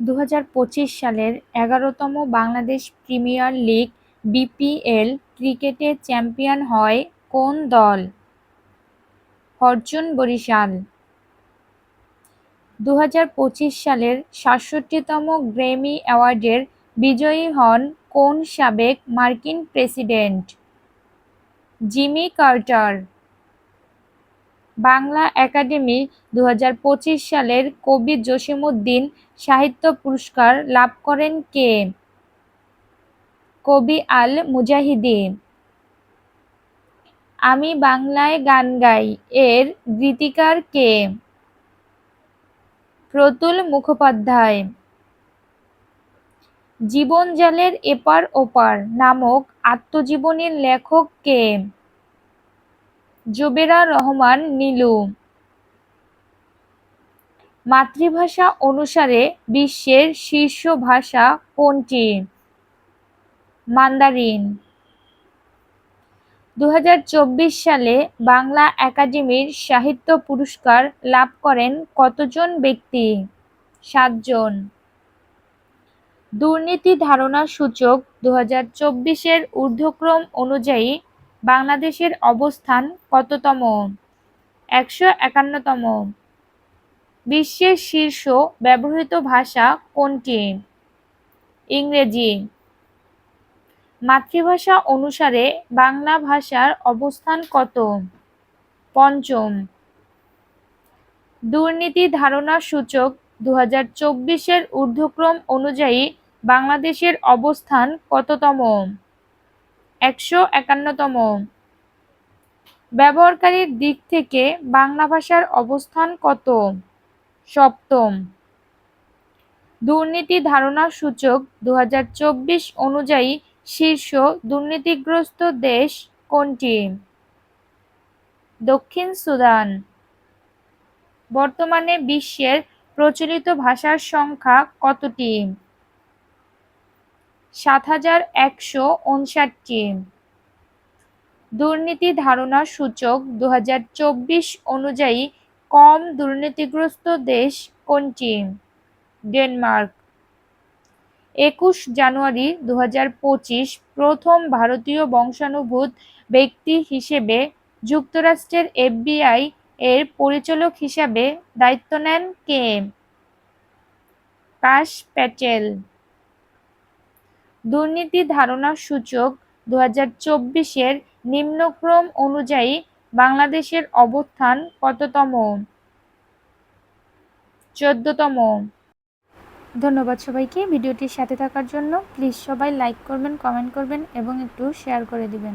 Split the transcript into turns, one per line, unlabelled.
দু হাজার পঁচিশ সালের এগারোতম বাংলাদেশ প্রিমিয়ার লিগ বিপিএল ক্রিকেটে চ্যাম্পিয়ন হয় কোন দল? ফরচুন বরিশাল। দু হাজার পঁচিশ সালের সাতষট্টিতম গ্র্যামি অ্যাওয়ার্ডের বিজয়ী হন কোন সাবেক মার্কিন president? Jimmy Carter. Bangla academy দু হাজার পঁচিশ সালের কবি জসিমউদ্দিন সাহিত্য পুরস্কার লাভ করেন কে? কবি আল মুজাহিদি আমি বাংলায় গান গাই, এর গীতিকার কে? প্রতুল মুখোপাধ্যায়। জীবনজালের এপার ওপার নামক আত্মজীবনীর লেখক কে? জুবেরা রহমান নীলু। মাতৃভাষা অনুসারে বিশ্বের শীর্ষ ভাষা কোনটি? মান্দারিন। দু সালে বাংলা একাডেমির সাহিত্য পুরস্কার লাভ করেন কতজন ব্যক্তি? সাতজন। দুর্নীতি ধারণা সূচক দু হাজার চব্বিশের ঊর্ধ্বক্রম অনুযায়ী বাংলাদেশের অবস্থান কততম? একশো একান্নতম। বিশ্বের শীর্ষ ব্যবহৃত ভাষা কোনটি? ইংরেজি। মাতৃভাষা অনুসারে বাংলা ভাষার অবস্থান কত? পঞ্চম। দুর্নীতি ধারণা সূচক দু হাজার চব্বিশের ঊর্ধ্বক্রম অনুযায়ী বাংলাদেশের অবস্থান কততম? একশো একান্নতম। ব্যবহারকারীর দিক থেকে বাংলা ভাষার অবস্থান কত? সপ্তম। দুর্নীতি ধারণা সূচক দু হাজার চব্বিশ অনুযায়ী শীর্ষ দুর্নীতিগ্রস্ত দেশ কোনটি? দক্ষিণ সুদান। বর্তমানে বিশ্বের প্রচলিত ভাষার সংখ্যা কতটি? সাত হাজার একশো উনষাটটি দুর্নীতি ধারণা সূচক দু হাজার চব্বিশ অনুযায়ী কম দুর্নীতিগ্রস্ত দেশ কোনটি ডেনমার্ক। একুশ জানুয়ারি দু হাজার পঁচিশ প্রথম ভারতীয় বংশানুভূত ব্যক্তি হিসেবে যুক্তরাষ্ট্রের এফবিআই এর পরিচালক হিসাবে দায়িত্ব নেন কে? কাশ প্যাটেল। দুর্নীতি ধারণা সূচক দু হাজার চব্বিশের নিম্নক্রম অনুযায়ী বাংলাদেশের অবস্থান কততম? চোদ্দতম। ধন্যবাদ সবাইকে ভিডিওটির সাথে থাকার জন্য। প্লিজ সবাই লাইক করবেন, কমেন্ট করবেন এবং একটু শেয়ার করে দিবেন।